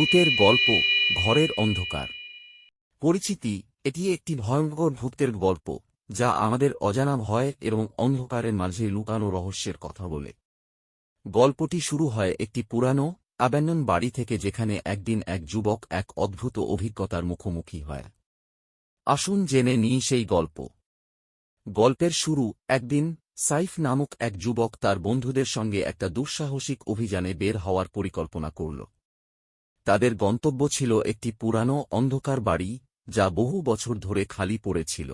ভূতের গল্প, ঘরের অন্ধকার। পরিচিতি, এটি একটি ভয়ঙ্কর ভূতের গল্প, যা আমাদের অজানা ভয় এবং অন্ধকারের মাঝে লুকানো রহস্যের কথা বলে। গল্পটি শুরু হয় একটি পুরানো অ্যাবান্ডন বাড়ি থেকে যেখানে একদিন এক যুবক এক অদ্ভুত অভিজ্ঞতার মুখোমুখি হয়। আসুন জেনে নিই সেই গল্প। গল্পের শুরু, একদিন সাইফ নামক এক যুবক তার বন্ধুদের সঙ্গে একটা দুঃসাহসিক অভিযানে বের হওয়ার পরিকল্পনা করল। তাদের গন্তব্য ছিল একটি পুরানো অন্ধকার বাড়ি যা বহু বছর ধরে খালি পড়েছিল।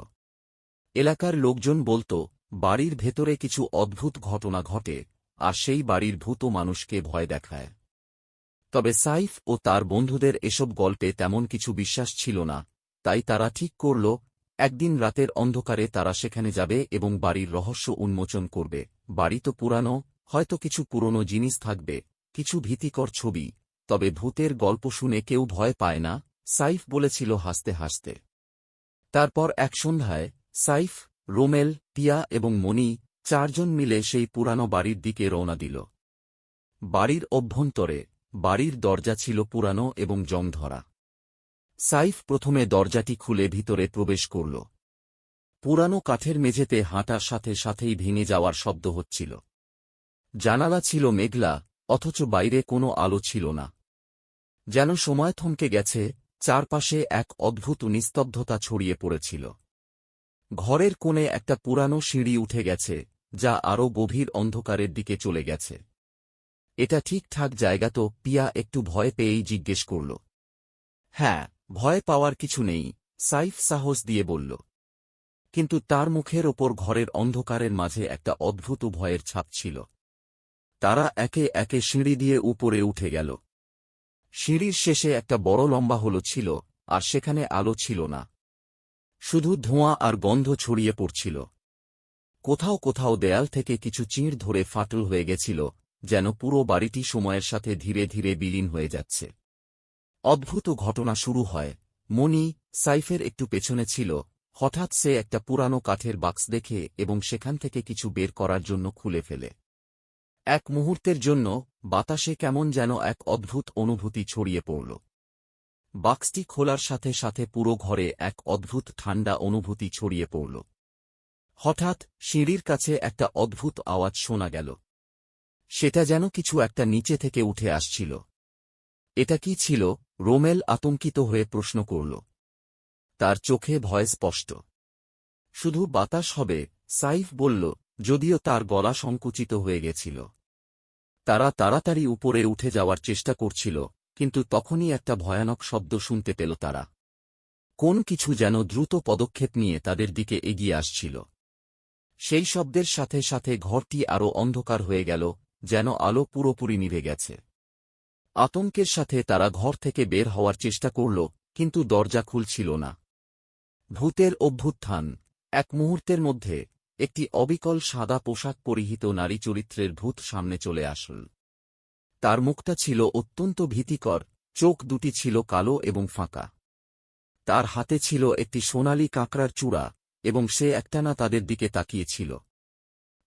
এলাকার লোকজন বলত, বাড়ির ভেতরে কিছু অদ্ভুত ঘটনা ঘটে, আর সেই বাড়ির ভূত মানুষকে ভয় দেখায়। তবে সাইফ ও তার বন্ধুদের এসব গল্পে তেমন কিছু বিশ্বাস ছিল না, তাই তারা ঠিক করল, একদিন রাতের অন্ধকারে তারা সেখানে যাবে এবং বাড়ির রহস্য উন্মোচন করবে। বাড়ি তো পুরানো, হয়তো কিছু পুরনো জিনিস থাকবে, কিছু ভীতিকর ছবি তবে ভূতের গল্প শুনে কেউ ভয় পায় না, সাইফ বলেছিল হাসতে হাসতে। তারপর এক সন্ধ্যায়, সাইফ, রোমেল, টিয়া এবং মনি চারজন মিলে সেই পুরানো বাড়ির দিকে রওনা দিল। বাড়ির অভ্যন্তরে, বাড়ির দরজা ছিল পুরানো এবং জং ধরা সাইফ প্রথমে দরজাটি খুলে ভিতরে প্রবেশ করল। পুরানো কাঠের মেঝেতে হাঁটার সাথে সাথেই ভেঙে যাওয়ার শব্দ হচ্ছিল। জানালা ছিল মেঘলা, অথচ বাইরে কোনো আলো ছিল না। যেন সময় থমকে গেছে, চারপাশে এক অদ্ভুত নিস্তব্ধতা ছড়িয়ে পড়েছিল। ঘরের কোণে একটা পুরানো সিঁড়ি উঠে গেছে, যা আরও গভীর অন্ধকারের দিকে চলে গেছে। এটা ঠিকঠাক জায়গা তো, পিয়া একটু ভয় পেয়েই জিজ্ঞেস করল। হ্যাঁ ভয় পাওয়ার কিছু নেই, সাইফ সাহস দিয়ে বলল। কিন্তু তার মুখের ওপর ঘরের অন্ধকারের মাঝে একটা অদ্ভুত ভয়ের ছাপ ছিল। তারা একে একে সিঁড়ি দিয়ে উপরে উঠে গেল। সিঁড়ির শেষে একটা বড় লম্বা হলো ছিল, আর সেখানে আলো ছিল না। শুধু ধোঁয়া আর গন্ধ ছড়িয়ে পড়ছিল। কোথাও কোথাও দেয়াল থেকে কিছু চিঁড় ধরে ফাটল হয়ে গেছিল, যেন পুরো বাড়িটি সময়ের সাথে ধীরে ধীরে বিলীন হয়ে যাচ্ছে। অদ্ভুত ঘটনা শুরু হয়। মনি সাইফের একটু পেছনে ছিল। হঠাৎ সে একটা পুরানো কাঠের বাক্স দেখে এবং সেখান থেকে কিছু বের করার জন্য খুলে ফেলে। এক মুহূর্তের জন্য বাতাসে কেমন যেন এক অদ্ভুত অনুভূতি ছড়িয়ে পড়ল। বাক্সটি খোলার সাথে সাথে পুরো ঘরে এক অদ্ভুত ঠান্ডা অনুভূতি ছড়িয়ে পড়ল। হঠাৎ সিঁড়ির কাছে একটা অদ্ভুত আওয়াজ শোনা গেল। সেটা যেন কিছু একটা নিচে থেকে উঠে আসছিল। এটা কি ছিল? রোমেল আতঙ্কিত হয়ে প্রশ্ন করল। তার চোখে ভয় স্পষ্ট। শুধু বাতাস হবে, সাইফ বলল, যদিও তার গলা সংকুচিত হয়ে গেছিল। তারা তাড়াতাড়ি উপরে উঠে যাওয়ার চেষ্টা করছিল, কিন্তু তখনই একটা ভয়ানক শব্দ শুনতে পেল তারা। কোন কিছু যেন দ্রুত পদক্ষেপ নিয়ে তাদের দিকে এগিয়ে আসছিল। সেই শব্দের সাথে সাথে ঘরটি আরও অন্ধকার হয়ে গেল, যেন আলো পুরোপুরি নিভে গেছে। আতঙ্কের সাথে তারা ঘর থেকে বের হওয়ার চেষ্টা করল, কিন্তু দরজা খুলছিল না। ভূতের অভ্যুত্থান, এক মুহূর্তের মধ্যে একটি অবিকল সাদা পোশাক পরিহিত নারী চরিত্রের ভূত সামনে চলে আসল। তার মুখটা ছিল অত্যন্ত ভীতিকর, চোখ দুটি ছিল কালো এবং ফাঁকা। তার হাতে ছিল একটি সোনালি কাঁকড়ার চূড়া, এবং সে একটানা তাদের দিকে তাকিয়েছিল।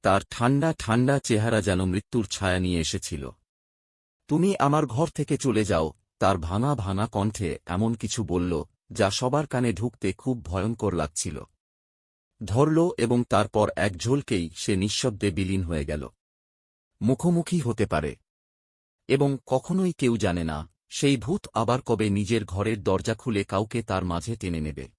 তার ঠান্ডা ঠান্ডা চেহারা যেন মৃত্যুর ছায়া নিয়ে এসেছিল। তুমি আমার ঘর থেকে চলে যাও তার ভাঙা ভাঙা কণ্ঠে এমন কিছু বলল, যা সবার কানে ঢুকতে খুব ভয়ঙ্কর লাগছিল। ধরল এবং তারপর এক ঝোলকেই সে নিঃশব্দে বিলীন হয়ে গেল। মুখোমুখি হতে পারে। এবং কখনোই কেউ জানে না, সেই ভূত আবার কবে নিজের ঘরের দরজা খুলে কাউকে তার মাঝে টেনে নেবে।